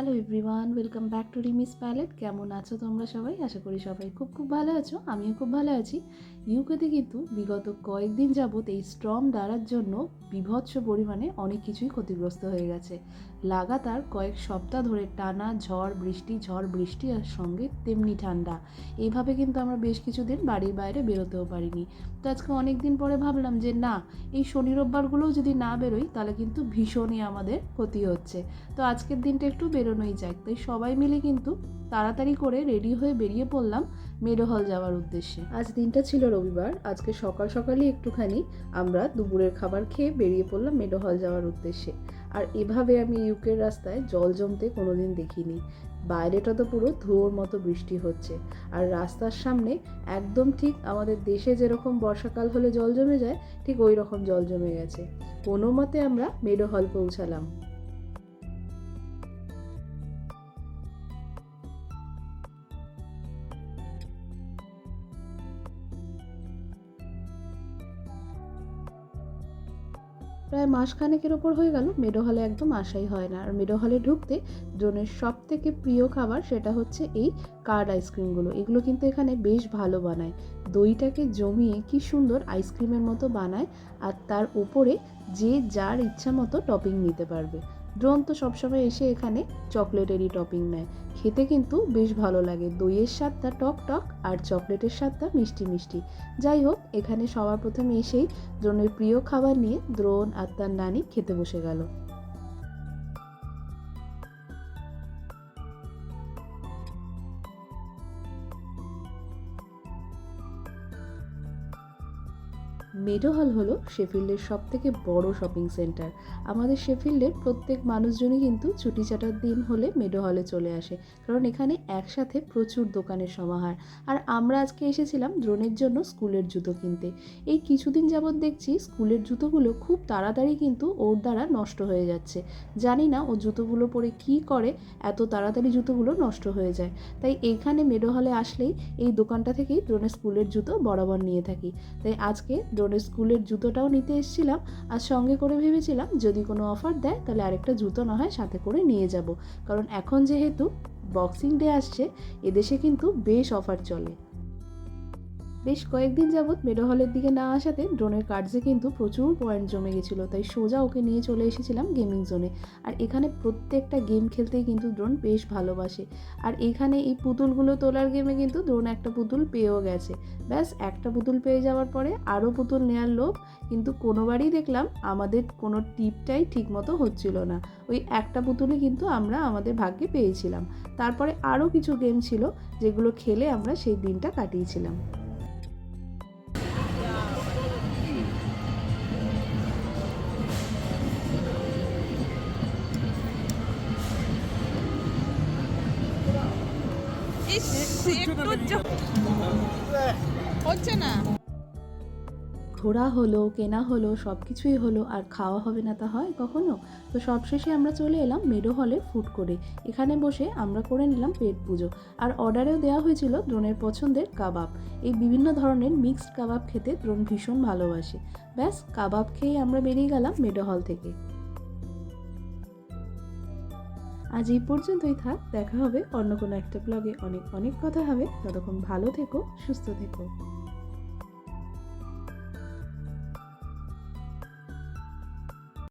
Hello everyone welcome back to Rimi's palette কেমন আছো তোমরা সবাই? আশা করি সবাই খুব খুব ভালো আছো, আমিও খুব ভালো আছি। ইউকেতে কিন্তু বিগত কয়েকদিন যাবৎ এই স্ট্রম দ্বারার জন্য বিভৎস পরিমাণে অনেক কিছুই ক্ষতিগ্রস্ত হয়ে গেছে। লাগাতার কয়েক সপ্তাহ ধরে টানা ঝড়, বৃষ্টি ঝড়, বৃষ্টি আর সঙ্গে তেমনি ঠান্ডা। এইভাবে কিন্তু আমরা বেশ কিছুদিন বাড়ির বাইরে বেরোতেও পারিনি। তো আজকে অনেক দিন পরে ভাবলাম যে না, এই শনি রোববারগুলোও যদি না বেরোই, তাহলে কিন্তু ভীষণই আমাদের ক্ষতি হচ্ছে। তো আজকের দিনটা একটু বেরোনোই যাক। তাই সবাই মিলে কিন্তু তাড়াতাড়ি করে রেডি হয়ে বেরিয়ে পড়লাম মেডো হল যাওয়ার উদ্দেশ্যে। আজ দিনটা ছিল রবিবার, আজকে সকাল সকালই একটুখানি আমরা দুপুরের খাবার খেয়ে বেরিয়ে পড়লাম মেডো হল যাওয়ার উদ্দেশ্যে। আর এভাবে আমি ইউকের রাস্তায় জল জমতে কোনোদিন দেখিনি। বাইরেটা তো পুরো ধুয়োর মতো বৃষ্টি হচ্ছে। আর রাস্তার সামনে একদম ঠিক আমাদের দেশে যেরকম বর্ষাকাল হলে জল জমে যায়, ঠিক ওই রকম জল জমে গেছে। কোনো মতে আমরা মেডো হল পৌঁছালাম। প্রায় মাসখানেকের ওপর হয়ে গেল, মেডো হলে একদম আশাই হয় না। আর মেডো হলে ঢুকতে ড্রোনের সব থেকে প্রিয় খাবার সেটা হচ্ছে এই কার্ড আইসক্রিমগুলো। এগুলো কিন্তু এখানে বেশ ভালো বানায়। দইটাকে জমিয়ে কি সুন্দর আইসক্রিমের মতো বানায় আর তার ওপরে যে যার ইচ্ছা মতো টপিং নিতে পারবে। ড্রোন তো সবসময় এসে এখানে চকলেটেরই টপিং নেয়। খেতে কিন্তু বেশ ভালো লাগে। দইয়ের স্বাদটা টক টক আর চকলেটের স্বাদটা মিষ্টি মিষ্টি। যাই হোক, এখানে সবার প্রথমে এসেই দ্রোণের প্রিয় খাবার নিয়ে দ্রোণ আর তার নানি খেতে বসে গেল। মেডো হল হলো শেফিল্ডের সব থেকে বড় শপিং সেন্টার। আমাদের শেফিল্ডের প্রত্যেক মানুষজনই কিন্তু ছুটি চাটার দিন হলে মেডো হলে চলে আসে, কারণ এখানে একসাথে প্রচুর দোকানের সমাহার। আর আমরা আজকে এসেছিলাম দ্রোণের জন্য স্কুলের জুতো কিনতে। এই কিছুদিন যাবৎ দেখছি স্কুলের জুতোগুলো খুব তাড়াতাড়ি কিন্তু ওর দ্বারা নষ্ট হয়ে যাচ্ছে। জানি না ও জুতোগুলো পরে কি করে, এত তাড়াতাড়ি জুতোগুলো নষ্ট হয়ে যায়। তাই এইখানে মেডো হলে আসলেই এই দোকানটা থেকেই দ্রোণের স্কুলের জুতো বরাবর নিয়ে থাকি। তাই আজকে ড্রোনের স্কুলের জুতোটাও নিতে এসেছিলাম আর সঙ্গে করে ভেবেছিলাম যদি কোনো অফার দেয় তাহলে আরেকটা জুতো না হয় সাথে করে নিয়ে যাব। কারণ এখন যেহেতু বক্সিং ডে আসছে, এদেশে কিন্তু বেশ অফার চলে। বেশ কয়েকদিন যাবৎ মেডো হলের দিকে না আসাতে ড্রোনের কার্ডসে কিন্তু প্রচুর পয়েন্ট জমে গেছিল, তাই সোজা ওকে নিয়ে চলে এসেছিলাম গেমিং জোনে। আর এখানে প্রত্যেকটা গেম খেলতেই কিন্তু ড্রোন বেশ ভালোবাসে। আর এখানে এই পুতুলগুলো তোলার গেমে কিন্তু ড্রোন একটা পুতুল পেয়েও গেছে। ব্যাস, একটা পুতুল পেয়ে যাওয়ার পরে আরও পুতুল নেওয়ার লোভ, কিন্তু কোনোবারই দেখলাম আমাদের কোনো টিপটাই ঠিকমতো হচ্ছিল না। ওই একটা পুতুলই কিন্তু আমরা আমাদের ভাগ্যে পেয়েছিলাম। তারপরে আরও কিছু গেম ছিল, যেগুলো খেলে আমরা সেই দিনটা কাটিয়েছিলাম। হচ্ছে না ঘোরা হলো, কেনা হলো সব কিছুই হলো, আর খাওয়া হবে না তা হয় কখনো? তো সবশেষে আমরা চলে এলাম মেডো হলে ফুড করে এখানে বসে আমরা করে নিলাম পেট পুজো। আর অর্ডারেও দেওয়া হয়েছিল দ্রোণের পছন্দের কাবাব। এই বিভিন্ন ধরনের মিক্সড কাবাব খেতে দ্রোণ ভীষণ ভালোবাসে। ব্যাস, কাবাব খেয়ে আমরা বেরিয়ে গেলাম মেডো হল থেকে। আজ এই পর্যন্তই থাক, দেখা হবে অন্য কোনো একটা ব্লগে অনেক অনেক কথা হবে। ততক্ষণ ভালো থেকো, সুস্থ থেকো।